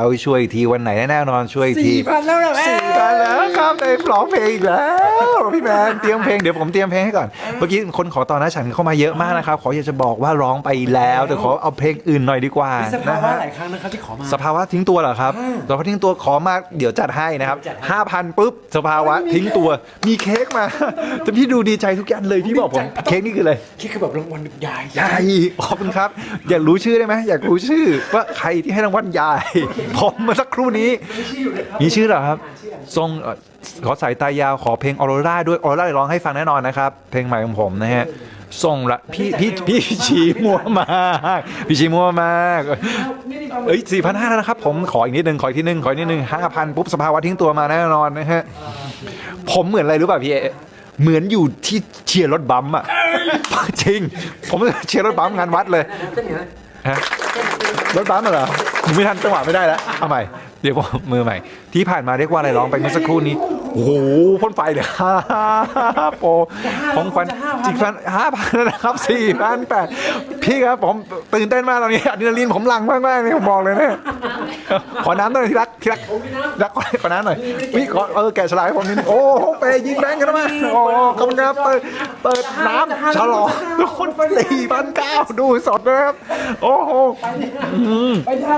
เอาช่วยทีวันไหนแน่นอนช่วยทีสี่พันแล้วนะแม่สี่ พันแล้วครับในร้องเพลงอีกแล้วพี่แมนเตรียมเพลงเดี๋ยวผมเตรียมเพลงให้ก่อน เมื่อกี้คนขอตอนนะฉันเข้ามาเยอะมากนะครับขออยากจะบอกว่าร้องไปแล้วแต่ขอเอาเพลงอื่นหน่อยดีกว่ามีสนะภาวะฮะหลายครั้งนะครับที่ขอมา สภาวะทิ้งตัวเหรอครับอ่าสภาวะทิ้งตัวขอมาเดี๋ยวจัดให้นะครับเดี๋ยวจัดให้ ห้าพันปุ๊บสภาวะทิ้งตัวมีเค้กมาแต่พี่ดูดีใจทุกอย่างเลยพี่บอกผมเค้กนี่คืออะไร คิดคือแบบรางวัลใหญ่ใหญ่ขอบคุณครับ อยากรู้ชื่อได้ไหมอยากรู้ชื่อว่าใครที่ให้รางวัลใหญ่ผมเมื่อสักครู่นี้ มีชื่อเหรอครับทรงขอสายตายาวขอเพลงออโรราด้วยออโรราร้องให้ฟังแน่นอนนะครับ เพลงใหม่ของผมนะฮะส่งละพี่พี่พี่ชีมัวมากพี่ชีมัวมากเอ้ยสี่พันห้าแล้วนะครับ ผมขออีกนิดนึงขออีกทีนึงขออีกนิดนึงห้าพันปุ๊บสภาวะทิ้งตัวมาแน่นอนนะฮะผมเหมือนอะไรรู้ป่ะพี่เอเหมือนอยู่ที่เชียร์รถบัมป์อะจริง ผมเชียร์รถบัมป์งานวัดเลยฮะรถบัมป์เหรอ ไม่ทันจังหวะไม่ได้แล้วเอาใหม่เดี๋ยวผมมือใหม่ ที่ผ่านมาเรียกว่าอะไรร้องไปเมื่อสักครู่นี้ โอ้โหพ่นไฟเลยโปรของควันจิกฟันห้าพันนะครับสี่พันแปดพี่ครับผมตื่นเต้นมากตอนนี้อะดรีนาลีนผมหลังมากมากๆเลยผมบอกเลยเนี่ยขอน้ำหน่อยที่รักที่รักรักขอขอน้ำหน่อยพี่ขอเออแกะฉลากให้ผมนิดนึงโอ้โหเปย์ยิงแบงค์กันมาโอ้ขอบคุณครับเปิดเปิดน้ำฉลองทุกคนสี่พันเก้าดูสดนะครับ โอ้โหไปท่า